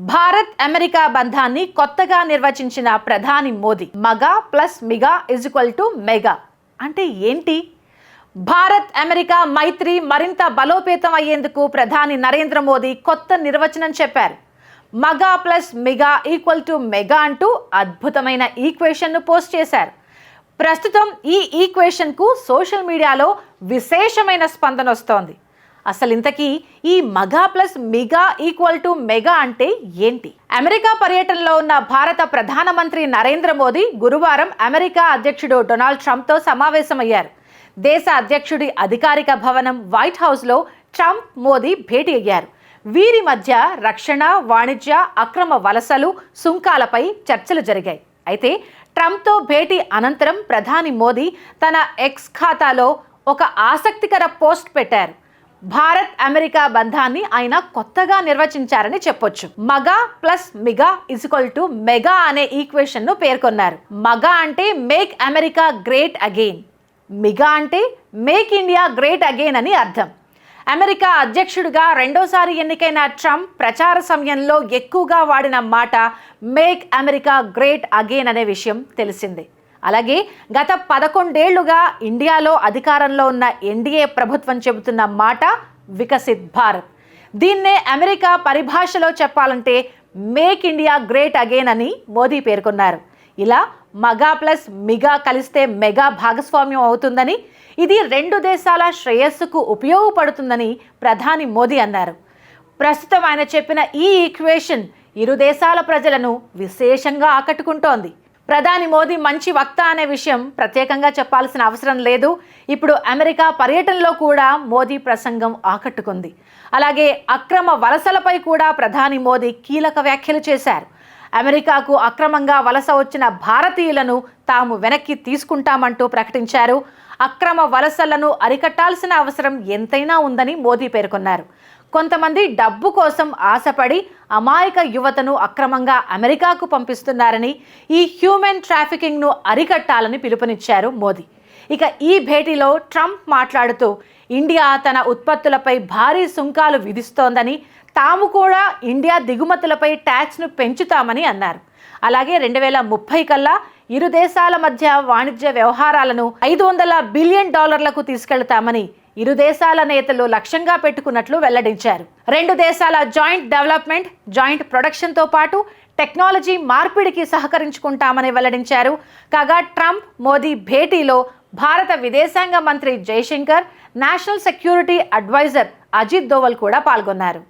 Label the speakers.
Speaker 1: Bharat America బంధాన్ని కొత్తగా నిర్వచించిన ప్రధాని Modi MAGA plus MIGA is equal to mega. అంటే ఏంటి? భారత్ అమెరికా మైత్రి మరింత బలోపేతం అయ్యేందుకు ప్రధాని నరేంద్ర మోదీ కొత్త నిర్వచనం చెప్పారు. MAGA plus MIGA equal to mega అంటూ అద్భుతమైన ఈక్వేషన్ను పోస్ట్ చేశారు. ప్రస్తుతం ఈ ఈక్వేషన్కు సోషల్ మీడియాలో విశేషమైన స్పందన వస్తోంది. అసలు ఇంతకీ ఈ MAGA plus MIGA equal to mega అంటే ఏంటి? అమెరికా పర్యటనలో ఉన్న భారత ప్రధానమంత్రి నరేంద్ర మోదీ గురువారం అమెరికా అధ్యక్షుడు డొనాల్డ్ ట్రంప్తో సమావేశమయ్యారు. దేశ అధ్యక్షుడి అధికారిక భవనం వైట్ హౌస్లో ట్రంప్ మోదీ భేటీ అయ్యారు. వీరి మధ్య రక్షణ వాణిజ్య అక్రమ వలసలు సుంకాలపై చర్చలు జరిగాయి. అయితే ట్రంప్తో భేటీ అనంతరం ప్రధాని మోదీ తన ఎక్స్ ఖాతాలో ఒక ఆసక్తికర పోస్ట్ పెట్టారు. భారత్ అమెరికా బంధాన్ని ఆయన కొత్తగా నిర్వచించారని చెప్పొచ్చు. MAGA plus MIGA is equal to mega అనే ఈక్వేషన్ను పేర్కొన్నారు. మగా అంటే make America great again. MIGA అంటే మేక్ ఇండియా గ్రేట్ అగైన్ అని అర్థం. అమెరికా అధ్యక్షుడిగా రెండోసారి ఎన్నికైన ట్రంప్ ప్రచార సమయంలో ఎక్కువగా వాడిన మాట మేక్ అమెరికా గ్రేట్ అగైన్ అనే విషయం తెలిసిందే. అలాగే గత పదకొండేళ్ళుగా ఇండియాలో అధికారంలో ఉన్న ఎన్డీఏ ప్రభుత్వం చెబుతున్న మాట వికసిత్ భారత్. దీన్నే అమెరికా పరిభాషలో చెప్పాలంటే మేక్ ఇండియా గ్రేట్ అగైన్ అని మోదీ పేర్కొన్నారు. ఇలా మగా ప్లస్ మిగా కలిస్తే మెగా భాగస్వామ్యం అవుతుందని ఇది రెండు దేశాల శ్రేయస్సుకు ఉపయోగపడుతుందని ప్రధాని మోదీ అన్నారు. ప్రస్తుతం ఆయన చెప్పిన ఈ ఈక్వేషన్ ఇరు దేశాల ప్రజలను విశేషంగా ఆకట్టుకుంటోంది. ప్రధాని మోదీ మంచి వక్త అనే విషయం ప్రత్యేకంగా చెప్పాల్సిన అవసరం లేదు. ఇప్పుడు అమెరికా పర్యటనలో కూడా మోదీ ప్రసంగం ఆకట్టుకుంది. అలాగే అక్రమ వలసలపై కూడా ప్రధాని మోదీ కీలక వ్యాఖ్యలు చేశారు. అమెరికాకు అక్రమంగా వలస వచ్చిన భారతీయులను తాము వెనక్కి తీసుకుంటామంటూ ప్రకటించారు. అక్రమ వలసలను అరికట్టాల్సిన అవసరం ఎంతైనా ఉందని మోదీ పేర్కొన్నారు. కొంతమంది డబ్బు కోసం ఆశపడి అమాయక యువతను అక్రమంగా అమెరికాకు పంపిస్తున్నారని ఈ హ్యూమన్ ట్రాఫికింగ్ను అరికట్టాలని పిలుపునిచ్చారు మోదీ. ఇక ఈ భేటీలో ట్రంప్ మాట్లాడుతూ ఇండియా తన ఉత్పత్తులపై భారీ సుంకాలు విధిస్తోందని తాము కూడా ఇండియా దిగుమతులపై ట్యాక్స్ను పెంచుతామని అన్నారు. అలాగే రెండు వేల ముప్పై కల్లా ఇరు దేశాల మధ్య వాణిజ్య వ్యవహారాలను ఐదు వందల బిలియన్ డాలర్లకు తీసుకెళ్తామని ఇరు దేశాల నేతలు లక్ష్యంగా పెట్టుకున్నట్లు వెల్లడించారు. రెండు దేశాల జాయింట్ డెవలప్మెంట్ జాయింట్ ప్రొడక్షన్తో పాటు టెక్నాలజీ మార్పిడికి సహకరించుకుంటామని వెల్లడించారు. కాగా ట్రంప్ మోదీ భేటీలో భారత విదేశాంగ మంత్రి Jaishankar national security advisor Ajit Doval కూడా పాల్గొన్నారు.